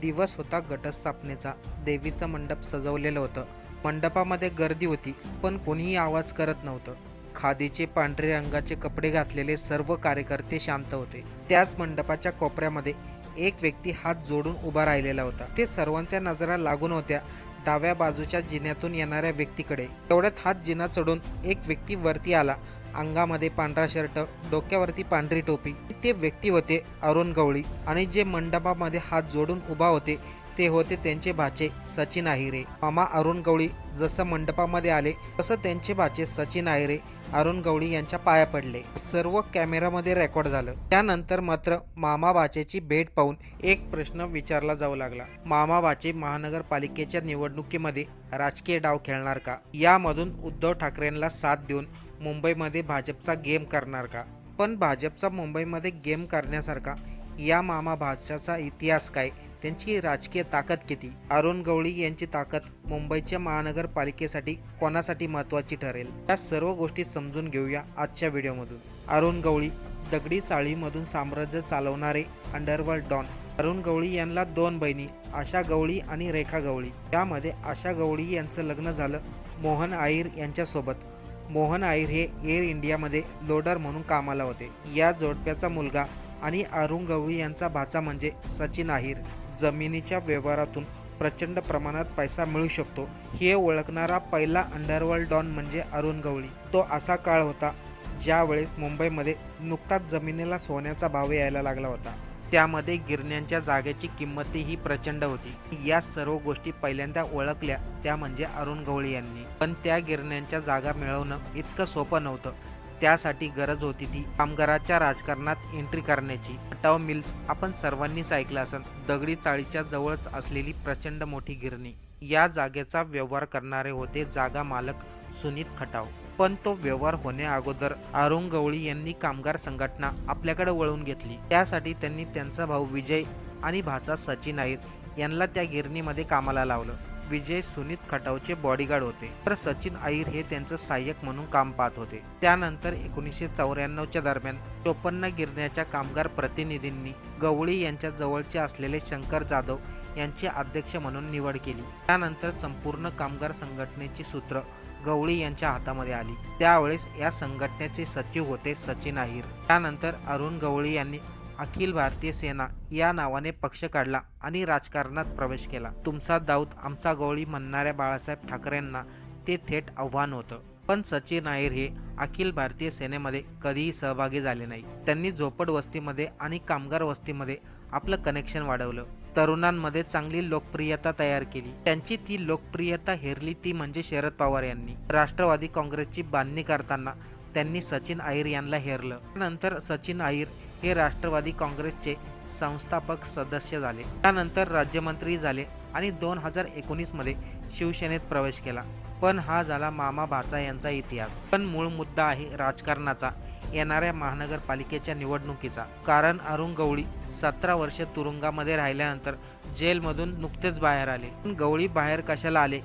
दिवस होता घटस्थापनेचा. देवीचं मंडप सजवलेलं होतं. मंडपामध्ये गर्दी होती पण कोणीही आवाज करत नव्हतं. खादीचे पांढरे रंगाचे कपडे घातलेले सर्व कार्यकर्ते शांत होते. त्याच मंडपाच्या कोपऱ्यामध्ये एक व्यक्ती हात जोडून उभा राहिलेला होता. ते सर्वांच्या नजरा लागून होत्या. डाव्या बाजूच्या जिन्यातून येणाऱ्या व्यक्तीकडे. तेवढ्यात हात जिना चढून एक व्यक्ती वरती आला. अंगामध्ये पांढरा शर्ट डोक्यावरती पांढरी टोपी. ते व्यक्ती होते अरुण गवळी आणि जे मंडपामध्ये हात जोडून उभा होते ते होते त्यांचे भाचे सचिन आहिरे. मामा अरुण गवळी जसं मंडपामध्ये आले तसं त्यांचे भाचे सचिन आहिरे अरुण गवळी यांच्या पाया पडले. सर्व कॅमेरामध्ये रेकॉर्ड झालं. त्यानंतर मात्र मामा बाचेची भेट पाहून एक प्रश्न विचारला जाऊ लागला. मामा बाचे महानगरपालिकेच्या निवडणुकीमध्ये राजकीय डाव खेळणार का? यामधून उद्धव ठाकरेंना साथ देऊन मुंबईमध्ये भाजपचा गेम करणार का? पण भाजपचा मुंबईमध्ये गेम करण्यासारखा या मामा भाच्याचा इतिहास काय? त्यांची राजकीय ताकद किती? अरुण गवळी यांची ताकद मुंबईच्या महानगरपालिकेसाठी कोणासाठी महत्त्वाची ठरेल? या सर्व गोष्टी समजून घेऊया आजच्या व्हिडिओमधून. अरुण गवळी दगडी चाळीमधून साम्राज्य चालवणारे अंडरवर्ल्ड डॉन अरुण गवळी यांना दोन बहिणी आशा गवळी आणि रेखा गवळी. त्यामध्ये आशा गवळी यांचं लग्न झालं मोहन आईर यांच्यासोबत. मोहन आईर हे एअर इंडियामध्ये लोडर म्हणून कामाला होते. या जोडप्याचा मुलगा आणि अरुण गवळी यांचा भाचा म्हणजे सचिन आहिर. जमिनीच्या व्यवहारातून प्रचंड प्रमाणात पैसा मिळू शकतो. हे ओळखणारा पहिला अंडरवर्ल्ड डॉन म्हणजे अरुण गवळी. तो असा काळ होता ज्यावेळेस मुंबईमध्ये नुकताच जमिनीला सोन्याचा भाव यायला लागला होता. त्यामध्ये गिरण्यांच्या जागेची किंमतही प्रचंड होती. या सर्व गोष्टी पहिल्यांदा ओळखल्या त्या म्हणजे अरुण गवळी यांनी. पण त्या गिरण्यांच्या जागा मिळवणं इतकं सोपं नव्हतं. त्यासाठी गरज होती ती कामगाराच्या राजकारणात एंट्री करण्याची. अटाव मिल्स आपण सर्वांनीच ऐकलं असेल दगडी चाळीच्या जवळच असलेली प्रचंड मोठी गिरणी. या जागेचा व्यवहार करणारे होते जागा मालक सुनीत खटाव. पण तो व्यवहार होण्या अगोदर अरुण गवळी यांनी कामगार संघटना आपल्याकडे वळवून घेतली. त्यासाठी त्यांनी त्यांचा भाऊ विजय आणि भाचा सचिन आहेत यांना त्या गिरणीमध्ये कामाला लावलं. विजय सुनीत खटावचे बॉडीगार्ड होते. तर सचिन आईर हे त्यांचं सहाय्यक म्हणून काम पाहत होते. त्यानंतर एकोणीसशे चौऱ्याण्णवच्या दरम्यान चोपन्न गिरण्याच्या कामगार प्रतिनिधींनी गवळी यांच्या जवळचे असलेले शंकर जाधव यांची अध्यक्ष म्हणून निवड केली. त्यानंतर संपूर्ण कामगार संघटनेची सूत्र गवळी यांच्या हातामध्ये आली. त्यावेळेस या संघटनेचे सचिव होते सचिन आहिर त्यानंतर अरुण गवळी यांनी अखिल भारतीय सेना या नावाने पक्ष काढला आणि राजकारणात प्रवेश केला. तुमचा दाऊद आमचा गवळी म्हणणाऱ्या बाळासाहेब ठाकरेंना ते थेट आव्हान होतं. पण सचिन नायर हे अखिल भारतीय सेनेमध्ये कधीही सहभागी झाले नाही. त्यांनी झोपड वस्तीमध्ये आणि कामगार वस्तीमध्ये आपलं कनेक्शन वाढवलं. तरुणांमध्ये चांगली लोकप्रियता तयार केली. त्यांची ती लोकप्रियता हेरली ती म्हणजे शरद पवार यांनी. राष्ट्रवादी काँग्रेसची बांधणी करताना त्यांनी सचिन आहिर यांना हेरलं. नंतर सचिन आहिर हे राष्ट्रवादी काँग्रेसचे संस्थापक सदस्य झाले. त्यानंतर राज्यमंत्री झाले आणि दोन हजार एकोणीसमध्ये शिवसेनेत प्रवेश केला. पण हा झाला मामा भाचा यांचा इतिहास. पण मूळ मुद्दा आहे राजकारणाचा येणाऱ्या महानगरपालिकेच्या निवडणुकीचा. कारण अरुण गवळी सतरा वर्ष तुरुंगामध्ये राहिल्यानंतर जेलमधून नुकतेच बाहेर आले. पण गवळी बाहेर कशाला आले?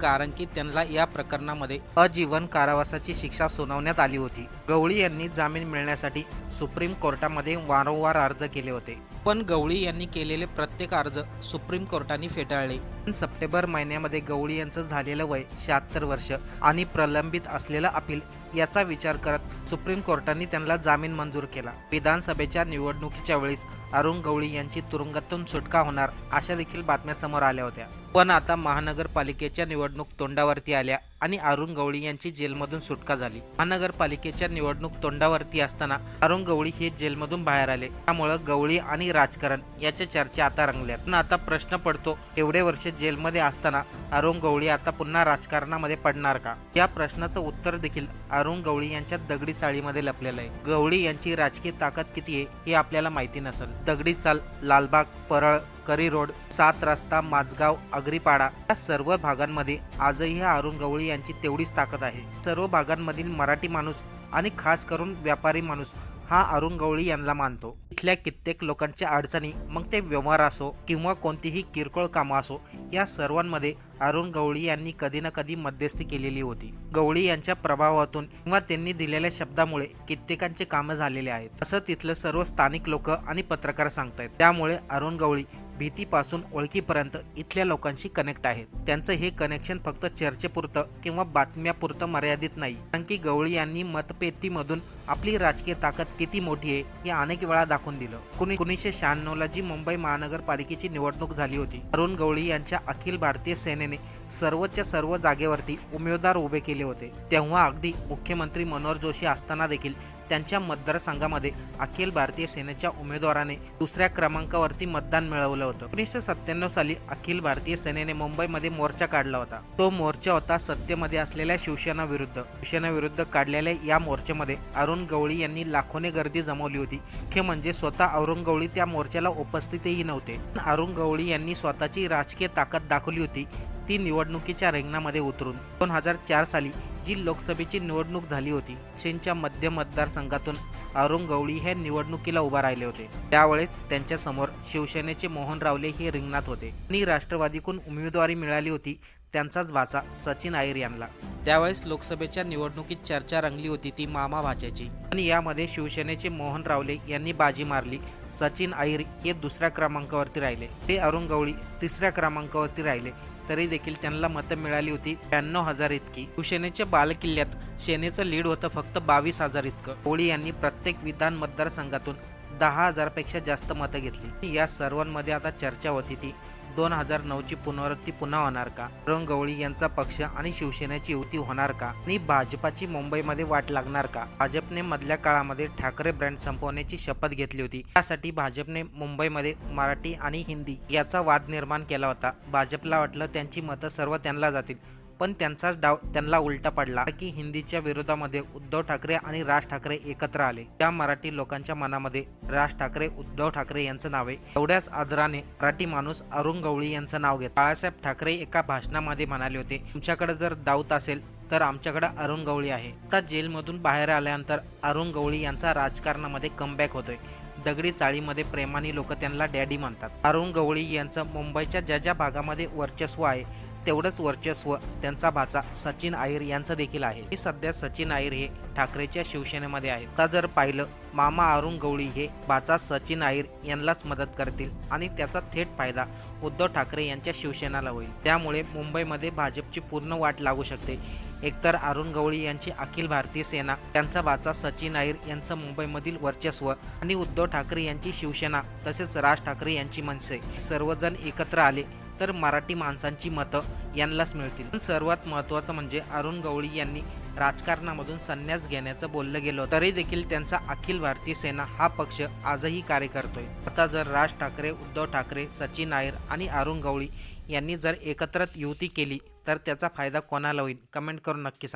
कारण की त्यांना या प्रकरणामध्ये अजीवन कारावासाची शिक्षा सुनावण्यात आली होती. गवळी यांनी जामीन मिळण्यासाठी सुप्रीम कोर्टामध्ये वारंवार अर्ज केले होते. पण गवळी यांनी केलेले प्रत्येक अर्ज सुप्रीम कोर्टाने फेटाळले. सप्टेंबर महिन्यामध्ये गवळी यांचं झालेलं वय शहात्तर वर्ष आणि प्रलंबित असलेलं अपील याचा विचार करत सुप्रीम कोर्टाने त्यांना जामीन मंजूर केला. विधानसभेच्या निवडणुकीच्या वेळेस अरुण गवळी यांची तुरुंगातून सुटका होणार अशा देखील बातम्या समोर आल्या होत्या. पण आता महानगरपालिकेच्या निवडणूक तोंडावरती आल्या आणि अरुण गवळी यांची जेलमधून सुटका झाली. महानगरपालिकेच्या निवडणूक तोंडावरती असताना अरुण गवळी हे जेलमधून बाहेर आले. त्यामुळं गवळी आणि राजकारण याच्या चर्चा आता रंगल्या पण आता प्रश्न पडतो एवढे वर्ष जेलमध्ये असताना अरुण गवळी आता पुन्हा राजकारणामध्ये पडणार का? या प्रश्नाचं उत्तर देखील अरुण गवळी यांच्या दगडी चाळीमध्ये लपलेलं आहे. गवळी यांची राजकीय ताकद किती आहे हे आपल्याला माहिती नसेल. दगडी चाल लालबाग परळ करी रोड सात रस्ता माझगाव अग्रीपाडा या सर्व भागांमध्ये आजही ह्या अरुण गवळी यांची तेवढीच ताकद आहे. सर्व भागांमधील मराठी माणूस आणि खास करून व्यापारी माणूस हा अरुण गवळी यांना मानतो. इथल्या कित्येक लोकांच्या अडचणी मग ते व्यवहार असो किंवा कोणतीही किरकोळ कामं असो या सर्वांमध्ये अरुण गवळी यांनी कधी ना कधी मध्यस्थी केलेली होती. गवळी यांच्या प्रभावातून किंवा त्यांनी दिलेल्या शब्दामुळे कित्येकांचे कामं झालेले आहेत. असं तिथलं सर्व स्थानिक लोक आणि पत्रकार सांगतायत. त्यामुळे अरुण गवळी भीतीपासून ओळखीपर्यंत इथल्या लोकांशी कनेक्ट आहेत. त्यांचं हे कनेक्शन फक्त चर्चेपुरतं किंवा बातम्यापुरतं मर्यादित नाही. कारण की गवळी यांनी मतपेटीमधून आपली राजकीय ताकद किती मोठी आहे हे अनेक वेळा दाखवून दिलं. कुणी एकोणीसशे शहाण्णवला जी मुंबई महानगरपालिकेची निवडणूक झाली होती अरुण गवळी यांच्या अखिल भारतीय सेनेने सर्वच्या सर्व जागेवरती उमेदवार उभे केले होते. तेव्हा अगदी मुख्यमंत्री मनोहर जोशी असताना देखील त्यांच्या मतदारसंघामध्ये अखिल भारतीय सेनेच्या उमेदवाराने दुसऱ्या क्रमांकावरती मतदान मिळवलं. होतं. एकोणीसशे सत्त्याण्णव साली अखिल भारतीय सेनेने मुंबईमध्ये मोर्चा काढला होता. तो मोर्चा होता सत्तेमध्ये असलेल्या शिवसेना विरुद्ध. शिवसेना विरुद्ध काढलेल्या या मोर्चामध्ये अरुण गवळी यांनी लाखोने गर्दी जमवली होती. हे म्हणजे स्वतः अरुण गवळी त्या मोर्चाला उपस्थितही नव्हते. अरुण गवळी यांनी स्वतःची राजकीय ताकद दाखवली होती. ती निवडणुकीच्या रिंगणामध्ये उतरून दोन हजार चार साली जी लोकसभेची निवडणूक झाली होती शिंच्या मध्य मतदारसंघातून अरुण गवळी हे निवडणुकीला उभा राहिले होते. त्यावेळेस त्यांच्यासमोर शिवसेनेचे मोहन रावले हे रिंगणात होते. आणि राष्ट्रवादीकडून उमेदवारी मिळाली होती त्यांचाच भाचा सचिन आयर यांना. त्यावेळेस लोकसभेच्या निवडणुकीत चर्चा रंगली होती ती मामा भाच्याची. आणि यामध्ये शिवसेनेचे मोहन रावले यांनी बाजी मारली सचिन अय्यर हे दुसऱ्या क्रमांकावरती राहिले. ते अरुण गवळी तिसऱ्या क्रमांकावरती राहिले तरी देखील त्यांना मतं मिळाली होती. ब्याण्णव हजार इतकी. शिवसेनेच्या बालकिल्ल्यात सेनेचं लीड होतं फक्त बावीस हजार इतकं. कोळी यांनी प्रत्येक विधान मतदारसंघातून दहा हजारपेक्षा जास्त मतं घेतली. या सर्वांमध्ये आता चर्चा होती ती. दोन हजार नऊची पुनरावृत्ती पुन्हा होणार का? अरुण गवळी यांचा पक्ष आणि शिवसेनेची युती होणार का? आणि भाजपाची मुंबईमध्ये वाट लागणार का? भाजपने मधल्या काळामध्ये ठाकरे ब्रँड संपवण्याची शपथ घेतली होती. त्यासाठी भाजपने मुंबईमध्ये मराठी आणि हिंदी याचा वाद निर्माण केला होता. भाजपला वाटलं त्यांची मतं सर्व त्यांना जातील. पण त्यांचाच डाव त्यांना उलटा पडला. की हिंदीच्या विरोधामध्ये उद्धव ठाकरे आणि राज ठाकरे एकत्र आले. त्या मराठी लोकांच्या मनामध्ये राज ठाकरे उद्धव ठाकरे यांचं नाव आहे. एवढ्याच आदराने मराठी माणूस अरुण गवळी यांचं नाव घेत. बाळासाहेब ठाकरे एका भाषणामध्ये म्हणाले होते तुमच्याकडे जर दाऊत असेल तर आमच्याकडे अरुण गवळी आहे. आता जेलमधून बाहेर आल्यानंतर अरुण गवळी यांचा राजकारणामध्ये कमबॅक होतोय. दगडी चाळीमध्ये प्रेमाने लोक त्यांना डॅडी म्हणतात अरुण गवळी यांचं मुंबईच्या ज्या ज्या भागामध्ये वर्चस्व आहे तेवढंच वर्चस्व त्यांचा भाचा सचिन आहिर यांचं देखील आहे. हे सध्या सचिन आयर हे ठाकरेच्या शिवसेनेमध्ये आहेत. आता जर पाहिलं मामा अरुण गवळी हे भाचा सचिन आयर यांनाच मदत करतील आणि त्याचा थेट फायदा उद्धव ठाकरे यांच्या शिवसेनाला होईल. त्यामुळे मुंबईमध्ये भाजपची पूर्ण वाट लागू शकते. एकतर अरुण गवळी यांची अखिल भारतीय सेना त्यांचा भाचा सचिन आहिर यांचं मुंबईमधील वर्चस्व आणि उद्धव ठाकरे यांची शिवसेना तसेच राज ठाकरे यांची मनसे. सर्वजण एकत्र आले तर मराठी माणसांची मतं यांनाच मिळतील. पण सर्वात महत्त्वाचं म्हणजे अरुण गवळी यांनी राजकारणामधून संन्यास घेण्याचं बोललं गेलं तरी देखील त्यांचा अखिल भारतीय सेना हा पक्ष आजही कार्य करतोय. आता जर राज ठाकरे उद्धव ठाकरे सचिन नायर आणि अरुण गवळी यांनी जर एकत्र युती केली तर त्याचा फायदा कोणाला होईल? कमेंट करून नक्की सांगा.